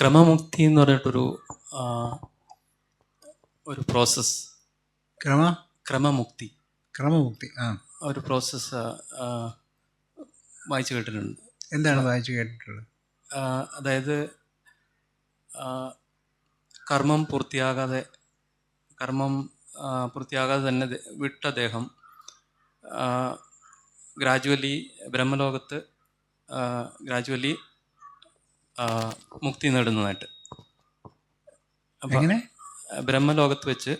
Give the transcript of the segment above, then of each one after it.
ക്രമമുക്തി എന്ന് പറഞ്ഞിട്ടൊരു ഒരു പ്രോസസ് ക്രമ? ക്രമമുക്തി. ക്രമമുക്തി ആ. ഒരു പ്രോസസ്സ് വായിച്ചു കേട്ടിട്ടുണ്ട്. എന്താണ് വായിച്ചു കേട്ടിട്ടുള്ളത്? അതായത് കർമ്മം പൂർത്തിയാകാതെ കർമ്മം പൂർത്തിയാകാതെ തന്നെ വിട്ട ദേഹം ഗ്രാജുവലി ബ്രഹ്മലോകത്ത് ഗ്രാജുവലി മുക്തി നേടുന്നതായിട്ട്. ബ്രഹ്മലോകത്ത് വെച്ച്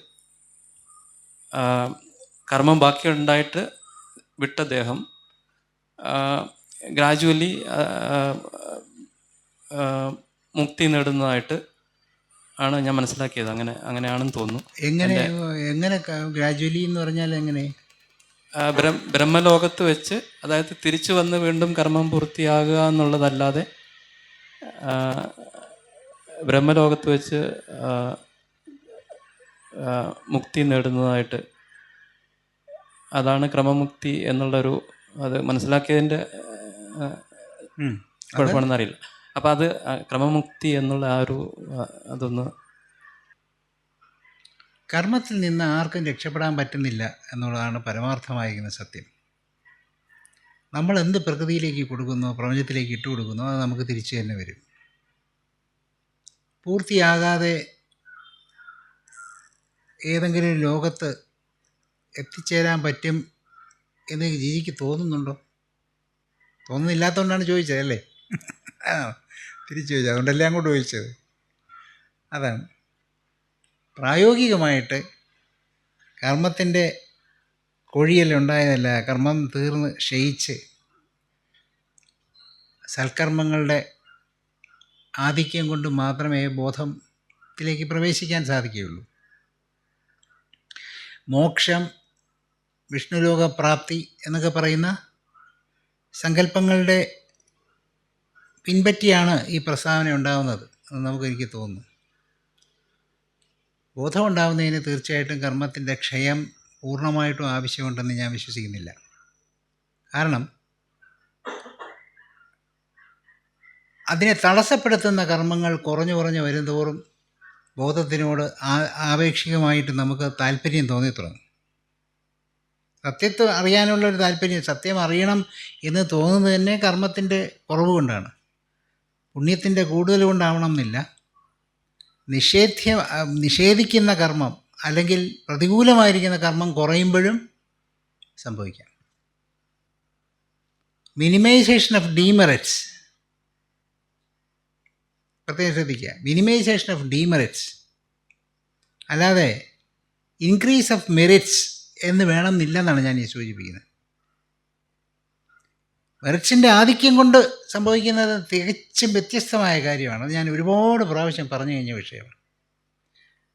കർമ്മം ബാക്കിയുണ്ടായിട്ട് വിട്ട ദേഹം ഗ്രാജുവലി മുക്തി നേടുന്നതായിട്ട് ആണ് ഞാൻ മനസ്സിലാക്കിയത്. അങ്ങനെ അങ്ങനെയാണെന്ന് തോന്നുന്നു. എങ്ങനെ എങ്ങനെ ഗ്രാജുവലി എന്ന് പറഞ്ഞാൽ എങ്ങനെ? ബ്രഹ്മ ബ്രഹ്മലോകത്ത് വെച്ച് അതായത് തിരിച്ചു വന്ന് വീണ്ടും കർമ്മം പൂർത്തിയാകുക എന്നുള്ളതല്ലാതെ ബ്രഹ്മലോകത്ത് വെച്ച് മുക്തി നേടുന്നതായിട്ട് അതാണ് ക്രമമുക്തി എന്നുള്ളൊരു അത് മനസ്സിലാക്കിയതിന്റെ കുഴപ്പമാണെന്ന് അറിയില്ല. അപ്പം അത് ക്രമമുക്തി എന്നുള്ള ആ ഒരു അതൊന്ന് കർമ്മത്തിൽ നിന്ന് ആർക്കും രക്ഷപ്പെടാൻ പറ്റുന്നില്ല എന്നുള്ളതാണ് പരമാർത്ഥമായിരിക്കുന്ന സത്യം. നമ്മൾ എന്ത് പ്രകൃതിയിലേക്ക് കൊടുക്കുന്നു പ്രപഞ്ചത്തിലേക്ക് ഇട്ട് കൊടുക്കുന്നു അത് നമുക്ക് തിരിച്ചു തന്നെ വരും. പൂർത്തിയാകാതെ ഏതെങ്കിലും ലോകത്ത് എത്തിച്ചേരാൻ പറ്റും എന്ന് ജിജിക്ക് തോന്നുന്നുണ്ടോ? തോന്നുന്നില്ലാത്തതുകൊണ്ടാണ് ചോദിച്ചത് അല്ലേ? തിരിച്ചു ചോദിച്ചത്. അതുകൊണ്ടല്ലേ അങ്ങോട്ട് ചോദിച്ചത്. അതാണ്. പ്രായോഗികമായിട്ട് കർമ്മത്തിന്റെ കൊഴിയലുണ്ടായതല്ല കർമ്മം തീർന്ന് ക്ഷയിച്ച് സൽക്കർമ്മങ്ങളുടെ ആധിക്യം കൊണ്ട് മാത്രമേ ബോധത്തിലേക്ക് പ്രവേശിക്കാൻ സാധിക്കുകയുള്ളൂ. മോക്ഷം വിഷ്ണുലോകപ്രാപ്തി എന്നൊക്കെ പറയുന്ന സങ്കല്പങ്ങളുടെ പിൻപറ്റിയാണ് ഈ പ്രസ്താവന ഉണ്ടാകുന്നത് എന്ന് നമുക്കെനിക്ക് തോന്നുന്നു. ബോധമുണ്ടാവുന്നതിന് തീർച്ചയായിട്ടും കർമ്മത്തിന്റെ ക്ഷയം പൂർണമായിട്ടും ആവശ്യമുണ്ടെന്ന് ഞാൻ വിശ്വസിക്കുന്നില്ല. കാരണം അതിനെ തടസ്സപ്പെടുത്തുന്ന കർമ്മങ്ങൾ കുറഞ്ഞു കുറഞ്ഞു വരുന്തോറും ബോധത്തിനോട് ആപേക്ഷികമായിട്ട് നമുക്ക് താല്പര്യം തോന്നി തുടങ്ങും. സത്യത്തെ അറിയാനുള്ള ഒരു താല്പര്യം സത്യം അറിയണം എന്ന് തോന്നുന്നത് തന്നെ കർമ്മത്തിന്റെ കുറവ് കൊണ്ടാണ്. പുണ്യത്തിന്റെ കൂടുതൽ കൊണ്ടാവണം എന്നില്ല. നിഷേധ്യ നിഷേധിക്കുന്ന കർമ്മം അല്ലെങ്കിൽ പ്രതികൂലമായിരിക്കുന്ന കർമ്മം കുറയുമ്പോഴും സംഭവിക്കാം. മിനിമൈസേഷൻ ഓഫ് ഡീമെറിറ്റ്സ് പ്രത്യേകം ശ്രദ്ധിക്കുക. മിനിമൈസേഷൻ ഓഫ് ഡീമെറിറ്റ്സ് അല്ലാതെ ഇൻക്രീസ് ഓഫ് മെറിറ്റ്സ് എന്ന് വേണമെന്നില്ല എന്നാണ് ഞാൻ ഈ സൂചിപ്പിക്കുന്നത്. മെറിറ്റ്സിന്റെ ആധിക്യം കൊണ്ട് സംഭവിക്കുന്നത് തികച്ചും വ്യത്യസ്തമായ കാര്യമാണ്. ഞാൻ ഒരുപാട് പ്രാവശ്യം പറഞ്ഞു കഴിഞ്ഞ വിഷയമാണ്.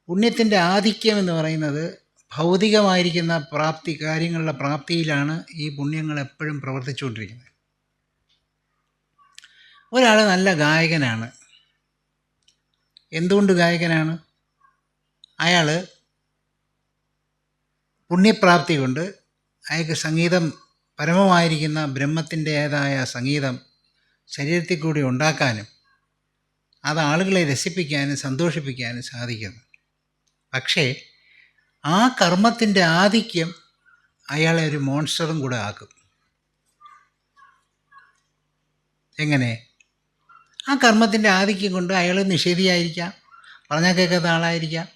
പുണ്യത്തിന്റെ ആധിക്യം എന്ന് പറയുന്നത് ഭൗതികമായിരിക്കുന്ന പ്രാപ്തി കാര്യങ്ങളുടെ പ്രാപ്തിയിലാണ് ഈ പുണ്യങ്ങൾ എപ്പോഴും പ്രവർത്തിച്ചുകൊണ്ടിരിക്കുന്നത്. ഒരാൾ നല്ല ഗായകനാണ്. എന്തുകൊണ്ട് ഗായകനാണ്? അയാൾ പുണ്യപ്രാപ്തി കൊണ്ട് അയാൾക്ക് സംഗീതം പരമമായിരിക്കുന്ന ബ്രഹ്മത്തിന്റേതായ സംഗീതം ശരീരത്തിൽ കൂടി ഉണ്ടാക്കാനും അത് ആളുകളെ രസിപ്പിക്കാനും സന്തോഷിപ്പിക്കാനും സാധിക്കുന്നു. പക്ഷേ ആ കർമ്മത്തിന്റെ ആധിക്യം അയാളെ ഒരു മോൺസ്റ്ററും കൂടെ ആക്കും. എങ്ങനെ? ആ കർമ്മത്തിന്റെ ആധിക്യം കൊണ്ട് അയാൾ നിഷേധിയായിരിക്കാം പറഞ്ഞാൽ കേൾക്കാത്ത ആളായിരിക്കാം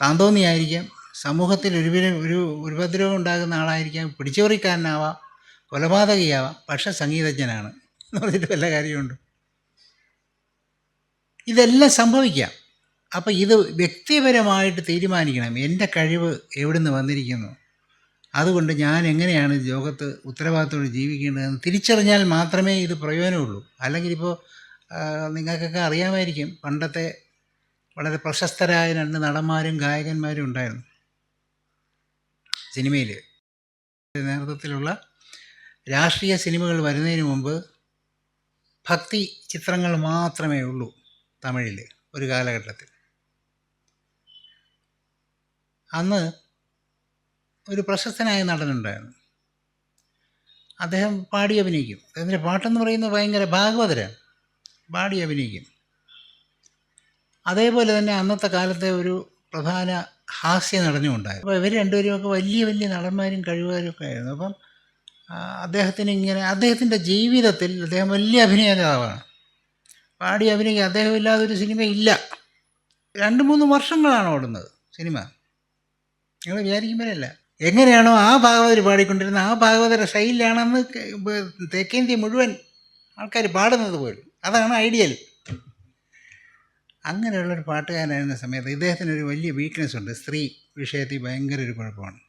താന്തോന്നിയായിരിക്കാം സമൂഹത്തിൽ ഒരു ഒരു ഉപദ്രവം ഉണ്ടാകുന്ന ആളായിരിക്കാം പിടിച്ചുപറിക്കാരനാവാം കൊലപാതകയാവാം പക്ഷെ സംഗീതജ്ഞനാണ് എന്ന് പറഞ്ഞിട്ട് വല്ല കാര്യമുണ്ട്? ഇതെല്ലാം സംഭവിക്കാം. അപ്പം ഇത് വ്യക്തിപരമായിട്ട് തീരുമാനിക്കണം. എന്റെ കഴിവ് എവിടെ നിന്ന് വന്നിരിക്കുന്നു? അതുകൊണ്ട് ഞാൻ എങ്ങനെയാണ് ലോകത്ത് ഉത്തരവാദിത്തോടെ ജീവിക്കേണ്ടതെന്ന് തിരിച്ചറിഞ്ഞാൽ മാത്രമേ ഇത് പ്രയോജനമുള്ളൂ. അല്ലെങ്കിൽ ഇപ്പോൾ നിങ്ങൾക്കൊക്കെ അറിയാമായിരിക്കും പണ്ടത്തെ വളരെ പ്രശസ്തരായ രണ്ട് നടന്മാരും ഗായകന്മാരും ഉണ്ടായിരുന്നു. സിനിമയിൽ നേതൃത്വത്തിലുള്ള രാഷ്ട്രീയ സിനിമകൾ വരുന്നതിന് മുമ്പ് ഭക്തി ചിത്രങ്ങൾ മാത്രമേ ഉള്ളൂ തമിഴിൽ ഒരു കാലഘട്ടത്തിൽ അന്ന് ഒരു പ്രശസ്തനായ നടനുണ്ടായിരുന്നു. അദ്ദേഹം പാടി അഭിനയിക്കും. അദ്ദേഹത്തിന്റെ പാട്ടെന്ന് പറയുന്നത് ഭയങ്കര ഭാഗവതര പാടി അഭിനയിക്കും. അതേപോലെ തന്നെ അന്നത്തെ കാലത്തെ ഒരു പ്രധാന ഹാസ്യ നടനും ഉണ്ടായിരുന്നു. അപ്പോൾ ഇവർ രണ്ടുപേരുമൊക്കെ വലിയ വലിയ നടന്മാരും കഴിവുകാരും ഒക്കെ ആയിരുന്നു. അപ്പം അദ്ദേഹത്തിന് ഇങ്ങനെ അദ്ദേഹത്തിന്റെ ജീവിതത്തിൽ അദ്ദേഹം വലിയ അഭിനേതാവാണ്. പാടി അഭിനയിക്കുക അദ്ദേഹം ഇല്ലാതെ ഒരു സിനിമ ഇല്ല. രണ്ട് മൂന്ന് വർഷങ്ങളാണ് ഓടുന്നത് സിനിമ. നിങ്ങൾ വിചാരിക്കുമ്പോഴല്ല. എങ്ങനെയാണോ ആ ഭാഗവതർ പാടിക്കൊണ്ടിരുന്നത് ആ ഭാഗവതര ശൈലിയാണെന്ന് തെക്കേന്ത്യ മുഴുവൻ ആൾക്കാർ പാടുന്നത് പോലും. അതാണ് ഐഡിയൽ. അങ്ങനെയുള്ളൊരു പാട്ടുകാരനായിരുന്ന സമയത്ത് ഇദ്ദേഹത്തിന് ഒരു വലിയ വീക്ക്നെസ് ഉണ്ട്. സ്ത്രീ വിഷയത്തിൽ ഭയങ്കര ഒരു കുഴപ്പമാണ്.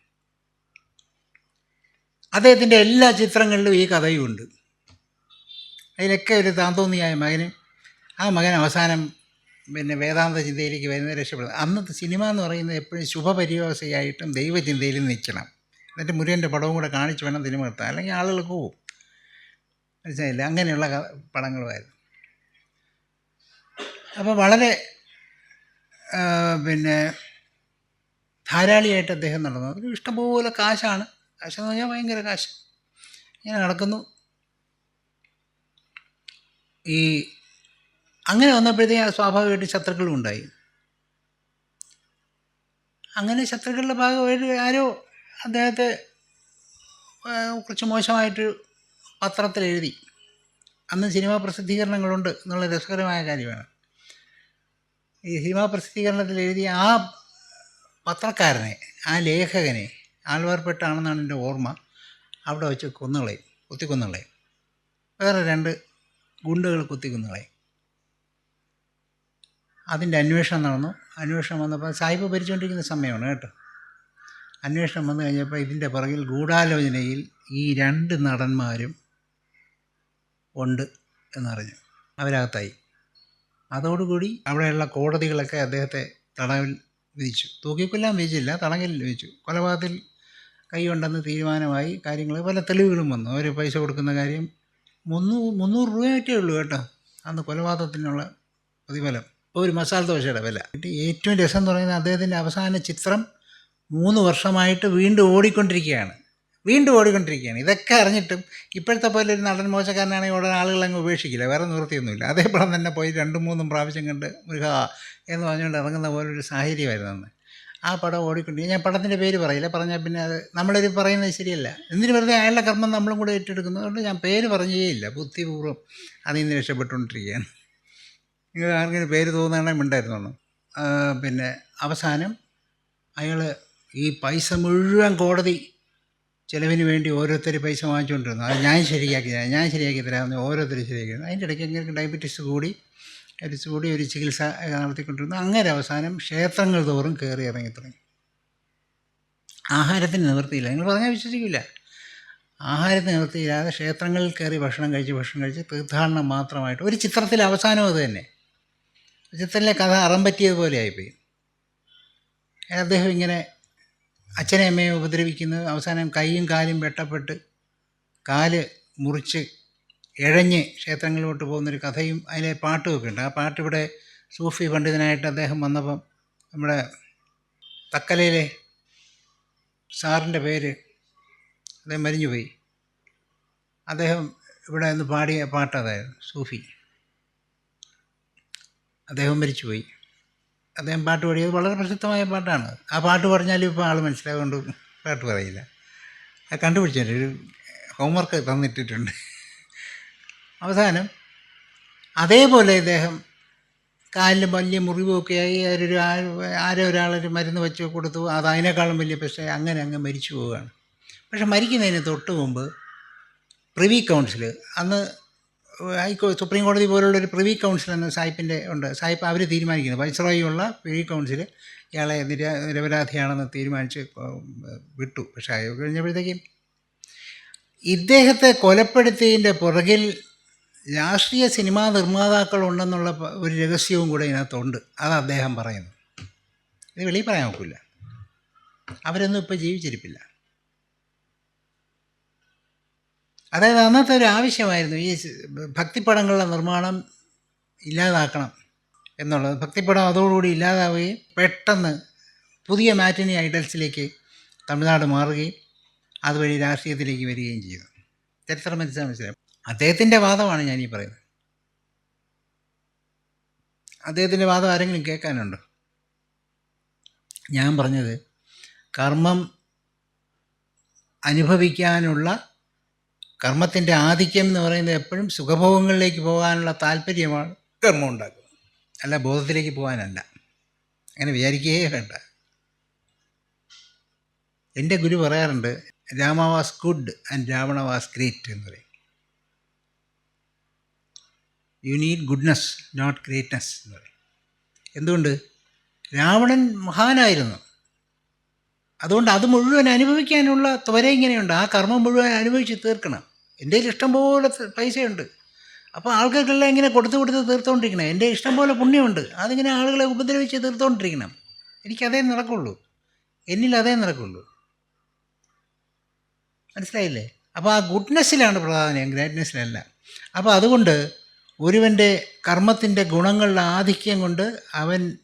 അദ്ദേഹത്തിന്റെ എല്ലാ ചിത്രങ്ങളിലും ഈ കഥയുമുണ്ട് അതിലൊക്കെ ഒരു താന്തോന്നിയായ മകന് ആ മകൻ അവസാനം പിന്നെ വേദാന്ത ചിന്തയിലേക്ക് വരുന്നത് രക്ഷപ്പെടുന്നത് അന്നത്തെ സിനിമ എന്ന് പറയുന്നത് എപ്പോഴും ശുഭപരിഭാഷയായിട്ടും ദൈവചിന്തയിലും നിൽക്കണം. എന്നിട്ട് മുരുകന്റെ പടവും കൂടെ കാണിച്ച് വേണം സിനിമ എടുത്താൽ അല്ലെങ്കിൽ ആളുകൾ പോവും. മനസ്സിലായില്ല? അങ്ങനെയുള്ള പടങ്ങളുമായിരുന്നു. അപ്പോൾ വളരെ പിന്നെ ധാരാളിയായിട്ട് അദ്ദേഹം നടന്നു. അതൊരു ഇഷ്ടംപോലെ കാശാണ്. കാശെന്ന് പറഞ്ഞാൽ ഭയങ്കര കാശ്. ഇങ്ങനെ നടക്കുന്നു. ഈ അങ്ങനെ വന്നപ്പോഴത്തേക്കും സ്വാഭാവികമായിട്ട് ശത്രുക്കളും ഉണ്ടായി. അങ്ങനെ ശത്രുക്കളുടെ ഭാഗമായിട്ട് ആരോ അദ്ദേഹത്തെ കുറച്ച് മോശമായിട്ട് പത്രത്തിൽ എഴുതി. അന്ന് സിനിമാ പ്രസിദ്ധീകരണങ്ങളുണ്ട് എന്നുള്ള രസകരമായ കാര്യമാണ്. ഈ സിനിമാ പ്രസിദ്ധീകരണത്തിൽ എഴുതിയ ആ പത്രക്കാരനെ ആ ലേഖകനെ ആൾവാർപ്പെട്ടാണെന്നാണ് എന്റെ ഓർമ്മ. അവിടെ വെച്ച് കൊന്നുകളയും കുത്തിക്കൊന്നുകളയും. വേറെ രണ്ട് ഗുണ്ടുകൾ കുത്തിക്കൊന്നുകളയും. അതിന്റെ അന്വേഷണം നടന്നു. അന്വേഷണം വന്നപ്പോൾ സാഹിബ് ഭരിച്ചുകൊണ്ടിരിക്കുന്ന സമയമാണ് കേട്ടോ. അന്വേഷണം വന്നു കഴിഞ്ഞപ്പോൾ ഇതിന്റെ പുറകിൽ ഗൂഢാലോചനയിൽ ഈ രണ്ട് നടന്മാരും ഉണ്ട് എന്നറിഞ്ഞു. അവരകത്തായി. അതോടുകൂടി അവിടെയുള്ള കോടതികളൊക്കെ അദ്ദേഹത്തെ തടവിൽ വിധിച്ചു. തൂക്കിക്കൊല്ലാൻ വിധിച്ചില്ല തടങ്കിൽ വിധിച്ചു. കൊലപാതകത്തിൽ കൈയുണ്ടെന്ന് തീരുമാനമായി കാര്യങ്ങൾ പല തെളിവുകളും വന്നു. അവർ പൈസ കൊടുക്കുന്ന കാര്യം മുന്നൂ മുന്നൂറ് രൂപയൊക്കെ ഉള്ളൂ കേട്ടോ. അന്ന് കൊലപാതകത്തിനുള്ള പ്രതിഫലം. ഒരു മസാല ദോശയുടെ വില. ഏറ്റവും രസം എന്ന് പറയുന്നത് അദ്ദേഹത്തിന്റെ അവസാന ചിത്രം മൂന്ന് വർഷമായിട്ട് വീണ്ടും ഓടിക്കൊണ്ടിരിക്കുകയാണ്. വീണ്ടും ഓടിക്കൊണ്ടിരിക്കുകയാണ്. ഇതൊക്കെ അറിഞ്ഞിട്ടും ഇപ്പോഴത്തെ പോലെ ഒരു നടൻ മോശക്കാരനാണെങ്കിൽ ഉടനെ ആളുകൾ അങ്ങ് ഉപേക്ഷിക്കില്ല. വേറെ നിവൃത്തിയൊന്നുമില്ല. അതേപോലെ തന്നെ പോയി രണ്ടും മൂന്നും പ്രാവശ്യം കണ്ട് മൃഗ എന്ന് പറഞ്ഞുകൊണ്ട് ഇറങ്ങുന്ന പോലെ ഒരു സാഹചര്യമായിരുന്നു അന്ന്. ആ പടം ഓടിക്കൊണ്ടിരിക്കുക ഞാൻ പടത്തിന്റെ പേര് പറയില്ല. പറഞ്ഞാൽ പിന്നെ അത് നമ്മളൊരു പറയുന്നത് ശരിയല്ല. എന്തിനു വെറുതെ അയാളുടെ കർമ്മം നമ്മളും കൂടെ ഏറ്റെടുക്കുന്നതുകൊണ്ട് ഞാൻ പേര് പറഞ്ഞേയില്ല ബുദ്ധിപൂർവം അതിൽ നിന്ന് രക്ഷപ്പെട്ടുകൊണ്ടിരിക്കുകയാണ്. ആർക്കെങ്കിലും പേര് തോന്നുകയാണെങ്കിൽ ഉണ്ടായിരുന്നു പിന്നെ അവസാനം അയാൾ ഈ പൈസ മുഴുവൻ കോടതി ചിലവിന് വേണ്ടി ഓരോരുത്തർ പൈസ വാങ്ങിച്ചുകൊണ്ടിരുന്നു അത് ഞാൻ ശരിയാക്കി തരാം ഞാൻ ശരിയാക്കി തരാമെന്ന് ഓരോരുത്തർ ശരിയാക്കി. അതിന്റെ ഇടയ്ക്ക് എങ്ങനെ ഡയബറ്റീസ് കൂടി ഡയബറ്റീസ് കൂടി ഒരു ചികിത്സ നടത്തിക്കൊണ്ടിരുന്നു. അങ്ങനെ അവസാനം ക്ഷേത്രങ്ങൾ തോറും കയറി ഇറങ്ങി തുടങ്ങി. ആഹാരത്തിന് നിവൃത്തിയില്ല. നിങ്ങൾ പറഞ്ഞാൽ വിശ്വസിക്കില്ല ആഹാരത്തിന് നിവൃത്തിയില്ലാതെ ക്ഷേത്രങ്ങളിൽ കയറി ഭക്ഷണം കഴിച്ച് ഭക്ഷണം കഴിച്ച് തീർത്ഥാടനം മാത്രമായിട്ട്. ഒരു ചിത്രത്തിൽ അവസാനം അത് തന്നെ. ചിത്രത്തിലെ കഥ അറം പറ്റിയതുപോലെ ആയിപ്പോയി. അദ്ദേഹം ഇങ്ങനെ അച്ഛനെ അമ്മയെ ഉപദ്രവിക്കുന്നത് അവസാനം കൈയും കാലും വെട്ടപ്പെട്ട് കാൽ മുറിച്ച് ഇഴഞ്ഞ് ക്ഷേത്രങ്ങളിലോട്ട് പോകുന്നൊരു കഥയും അതിലെ പാട്ടുമൊക്കെ ഉണ്ട്. ആ പാട്ടിവിടെ സൂഫി പണ്ഡിതനായിട്ട് അദ്ദേഹം വന്നപ്പം നമ്മുടെ തക്കലയിലെ സാറിന്റെ പേര് അദ്ദേഹം മരിഞ്ഞുപോയി. അദ്ദേഹം ഇവിടെ നിന്ന് പാടിയ പാട്ട് സൂഫി. അദ്ദേഹം മരിച്ചുപോയി. അദ്ദേഹം പാട്ട് പാടിയത് വളരെ പ്രസിദ്ധമായ പാട്ടാണ്. ആ പാട്ട് പറഞ്ഞാലും ഇപ്പോൾ ആൾ മനസ്സിലാകൊണ്ട് പാട്ട് പറയില്ല. അത് കണ്ടുപിടിച്ചിട്ട് ഒരു ഹോംവർക്ക് തന്നിട്ടിട്ടുണ്ട്. അവസാനം അതേപോലെ ഇദ്ദേഹം കാലിൽ വലിയ മുറിവൊക്കെ ആയി ആരൊരു ആ- ആരോ ഒരാളൊരു മരുന്ന് വെച്ച് കൊടുത്തു. അത് അതിനേക്കാളും വലിയ പക്ഷേ അങ്ങനെ അങ്ങ് മരിച്ചു പോവുകയാണ്. പക്ഷെ മരിക്കുന്നതിന് തൊട്ട് മുമ്പ് പ്രിവി കൗൺസിൽ അന്ന് ഹൈക്കോ സുപ്രീം കോടതി പോലുള്ള ഒരു പ്രിവി കൗൺസിൽ എന്ന സായിപ്പിന്റെ ഉണ്ട്. സായിപ്പ് അവർ തീരുമാനിക്കുന്നത് വൈസ്രോയിയുള്ള പ്രിവി കൗൺസിൽ ഇയാളെ നിര നിരപരാധിയാണെന്ന് തീരുമാനിച്ച് വിട്ടു. പക്ഷേ അത് കഴിഞ്ഞപ്പോഴത്തേക്കും ഇദ്ദേഹത്തെ കൊലപ്പെടുത്തിയതിന്റെ പുറകിൽ രാഷ്ട്രീയ സിനിമാ നിർമ്മാതാക്കളുണ്ടെന്നുള്ള ഉണ്ടെന്നുള്ള ഒരു രഹസ്യവും കൂടെ ഇതിനകത്തുണ്ട്. അത് അദ്ദേഹം പറയുന്നു. ഇത് വെളിയിൽ പറയാൻ നോക്കില്ല അവരൊന്നും ഇപ്പോൾ ജീവിച്ചിരിപ്പില്ല. അതായത് അന്നത്തെ ഒരു ആവശ്യമായിരുന്നു ഈ ഭക്തിപ്പടങ്ങളുടെ നിർമ്മാണം ഇല്ലാതാക്കണം എന്നുള്ളത്. ഭക്തിപ്പടം അതോടുകൂടി ഇല്ലാതാവുകയും പെട്ടെന്ന് പുതിയ മാറ്റിനി ഐഡൽസിലേക്ക് തമിഴ്നാട് മാറുകയും അതുവഴി രാഷ്ട്രീയത്തിലേക്ക് വരികയും ചെയ്തു. ചരിത്രം മനസ്സിലാ മനസ്സിലായി അദ്ദേഹത്തിന്റെ വാദമാണ് ഞാനീ പറയുന്നത്. അദ്ദേഹത്തിന്റെ വാദം ആരെങ്കിലും കേൾക്കാനുണ്ടോ? ഞാൻ പറഞ്ഞത് കർമ്മം അനുഭവിക്കാനുള്ള കർമ്മത്തിന്റെ ആധിക്യം എന്ന് പറയുന്നത് എപ്പോഴും സുഖഭോഗങ്ങളിലേക്ക് പോകാനുള്ള താല്പര്യമാണ് കർമ്മം ഉണ്ടാക്കുന്നത് അല്ല ബോധത്തിലേക്ക് പോകാനല്ല. അങ്ങനെ വിചാരിക്കുകയേ വേണ്ട. എന്റെ ഗുരു പറയാറുണ്ട് Rama was good and Ravana was great എന്ന് പറയും. You need goodness not greatness എന്ന് പറയും. എന്തുകൊണ്ട്? രാവണൻ മഹാനായിരുന്നു. അതുകൊണ്ട് അത് മുഴുവൻ അനുഭവിക്കാനുള്ള ത്വര ഇങ്ങനെയുണ്ട്. ആ കർമ്മം മുഴുവൻ അനുഭവിച്ച് തീർക്കണം. എന്റെ കയ്യിൽ ഇഷ്ടംപോലെ പൈസയുണ്ട്. അപ്പോൾ ആൾക്കാർക്കെല്ലാം ഇങ്ങനെ കൊടുത്ത് കൊടുത്ത് തീർത്തുകൊണ്ടിരിക്കണം എന്റെ ഇഷ്ടംപോലെ പുണ്യമുണ്ട്. അതിങ്ങനെ ആളുകളെ ഉപദ്രവിച്ച് തീർത്തുകൊണ്ടിരിക്കണം എനിക്കതേ നടക്കുള്ളൂ. എന്നിൽ അതേ നടക്കുള്ളൂ. മനസ്സിലായില്ലേ? അപ്പോൾ ആ ഗുഡ്നെസ്സിലാണ് പ്രാധാന്യം ഗ്രേറ്റ്നെസ്സിലല്ല. അപ്പോൾ അതുകൊണ്ട് ഒരുവന്റെ കർമ്മത്തിന്റെ ഗുണങ്ങളുടെ ആധിക്യം കൊണ്ട് അവൻ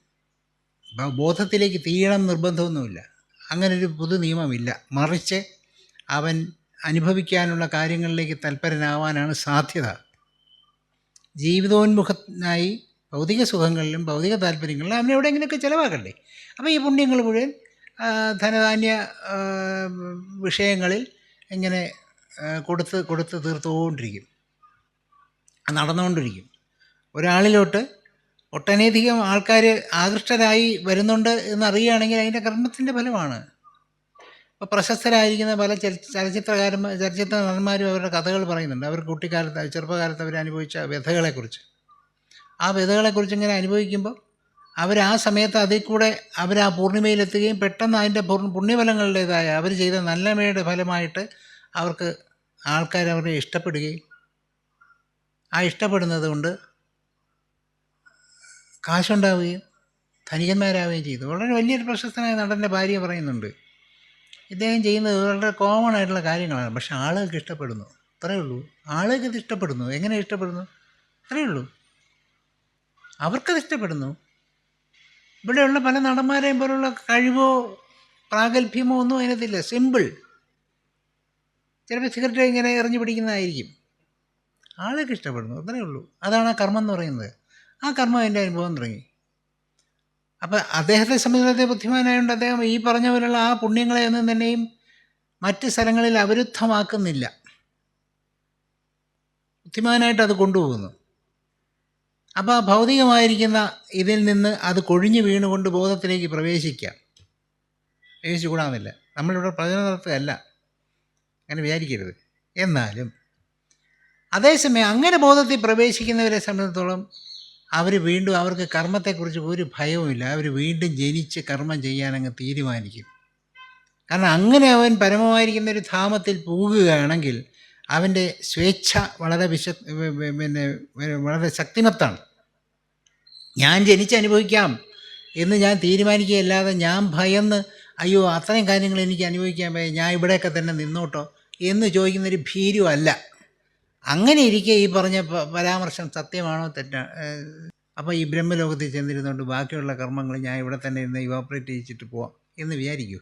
ബോധത്തിലേക്ക് തീരണം നിർബന്ധമൊന്നുമില്ല. അങ്ങനൊരു പൊതു നിയമമില്ല മറിച്ച് അവൻ അനുഭവിക്കാനുള്ള കാര്യങ്ങളിലേക്ക് തൽപരനാവാനാണ് സാധ്യത. ജീവിതോന്മുഖനായി ഭൗതിക സുഖങ്ങളിലും ഭൗതിക താല്പര്യങ്ങളിലും അവൻ എവിടെയെങ്കിലുമൊക്കെ ചിലവാക്കണ്ടേ? അപ്പോൾ ഈ പുണ്യങ്ങൾ മുഴുവൻ ധനധാന്യ വിഷയങ്ങളിൽ ഇങ്ങനെ കൊടുത്ത് കൊടുത്ത് തീർത്തുകൊണ്ടിരിക്കും. നടന്നുകൊണ്ടിരിക്കും. ഒരാളിലോട്ട് ഒട്ടനധികം ആൾക്കാർ ആകൃഷ്ടരായി വരുന്നുണ്ട് എന്നറിയുകയാണെങ്കിൽ അതിന്റെ കർമ്മത്തിന്റെ ഫലമാണ്. പ്രശസ്തരായിരിക്കുന്ന പല ചല ചലച്ചിത്രകാരന്മാർ ചലച്ചിത്ര നടന്മാരും അവരുടെ കഥകൾ പറയുന്നുണ്ട്. അവർ കുട്ടിക്കാലത്ത് ചെറുപ്പകാലത്ത് അവർ അനുഭവിച്ച വ്യഥകളെക്കുറിച്ച്. ആ വ്യഥകളെക്കുറിച്ച് ഇങ്ങനെ അനുഭവിക്കുമ്പോൾ അവർ ആ സമയത്ത് അതിൽ കൂടെ അവർ ആ പൂർണിമയിലെത്തുകയും പെട്ടെന്ന് അതിന്റെ പുണ്യഫലങ്ങളുടേതായ അവർ ചെയ്ത നന്മയുടെ ഫലമായിട്ട് അവർക്ക് ആൾക്കാർ അവരെ ഇഷ്ടപ്പെടുകയും ആ ഇഷ്ടപ്പെടുന്നത് കൊണ്ട് കാശുണ്ടാവുകയും ധനികന്മാരാവുകയും ചെയ്തു. വളരെ വലിയൊരു പ്രശസ്തനായ നടന്റെ ഭാര്യ പറയുന്നുണ്ട്. ഇദ്ദേഹം ചെയ്യുന്നത് വളരെ കോമൺ ആയിട്ടുള്ള കാര്യങ്ങളാണ്. പക്ഷെ ആളുകൾക്ക് ഇഷ്ടപ്പെടുന്നു. അത്രയേ ഉള്ളൂ. ആളുകൾക്ക് ഇത് ഇഷ്ടപ്പെടുന്നു. എങ്ങനെ ഇഷ്ടപ്പെടുന്നു? അത്രയേ ഉള്ളൂ. അവർക്കത് ഇഷ്ടപ്പെടുന്നു. ഇവിടെയുള്ള പല നടന്മാരെയും പോലുള്ള കഴിവോ പ്രാഗൽഭ്യമോ ഒന്നും അതിനകത്തില്ല. സിമ്പിൾ ചിലപ്പോൾ സിഗരറ്റ് ഇങ്ങനെ എറിഞ്ഞു പിടിക്കുന്നതായിരിക്കും. ആളുകൾക്ക് ഇഷ്ടപ്പെടുന്നു. അത്രയേ ഉള്ളൂ. അതാണ് ആ കർമ്മം എന്ന് പറയുന്നത്. ആ കർമ്മം എന്റെ അനുഭവം തുടങ്ങി. അപ്പം അദ്ദേഹത്തെ സംബന്ധിച്ചിടത്തോളം ബുദ്ധിമാനായതുകൊണ്ട് അദ്ദേഹം ഈ പറഞ്ഞ പോലുള്ള ആ പുണ്യങ്ങളെ ഒന്നും തന്നെയും മറ്റ് സ്ഥലങ്ങളിൽ അവരുദ്ധമാക്കുന്നില്ല. ബുദ്ധിമാനായിട്ട് അത് കൊണ്ടുപോകുന്നു. അപ്പോൾ ഭൗതികമായിരിക്കുന്ന ഇതിൽ നിന്ന് അത് കൊഴിഞ്ഞു വീണുകൊണ്ട് ബോധത്തിലേക്ക് പ്രവേശിക്കാം. പ്രവേശിച്ചുകൂടാന്നില്ല നമ്മളിവിടെ പ്രചരണ നടത്തുകയല്ല അങ്ങനെ വിചാരിക്കരുത്. എന്നാലും അതേസമയം അങ്ങനെ ബോധത്തിൽ പ്രവേശിക്കുന്നവരെ സംബന്ധിച്ചിടത്തോളം അവർ വീണ്ടും അവർക്ക് കർമ്മത്തെക്കുറിച്ച് ഒരു ഭയവുമില്ല. അവർ വീണ്ടും ജനിച്ച് കർമ്മം ചെയ്യാനങ്ങ് തീരുമാനിക്കും. കാരണം അങ്ങനെ അവൻ പരമമായിരിക്കുന്ന ഒരു ധാമത്തിൽ പോകുകയാണെങ്കിൽ അവന്റെ സ്വേച്ഛ വളരെ വിശ പിന്നെ വളരെ ശക്തിമത്താണ്. ഞാൻ ജനിച്ച് അനുഭവിക്കാം എന്ന് ഞാൻ തീരുമാനിക്കുകയല്ലാതെ ഞാൻ ഭയന്ന് അയ്യോ അത്രയും കാര്യങ്ങൾ എനിക്ക് അനുഭവിക്കാൻ വയ്യ ഞാൻ ഇവിടെയൊക്കെ തന്നെ നിന്നോട്ടോ എന്ന് ചോദിക്കുന്നൊരു ഭീരുവല്ല. അങ്ങനെ ഇരിക്കെ ഈ പറഞ്ഞ പരാമർശം സത്യമാണോ തെറ്റാ? അപ്പോൾ ഈ ബ്രഹ്മലോകത്തിൽ ചെന്നിരുന്നുകൊണ്ട് ബാക്കിയുള്ള കർമ്മങ്ങൾ ഞാൻ ഇവിടെ തന്നെ ഇരുന്ന് ഇവാപ്പറേറ്റ് ചെയ്യിച്ചിട്ട് പോവാം എന്ന് വിചാരിക്കൂ.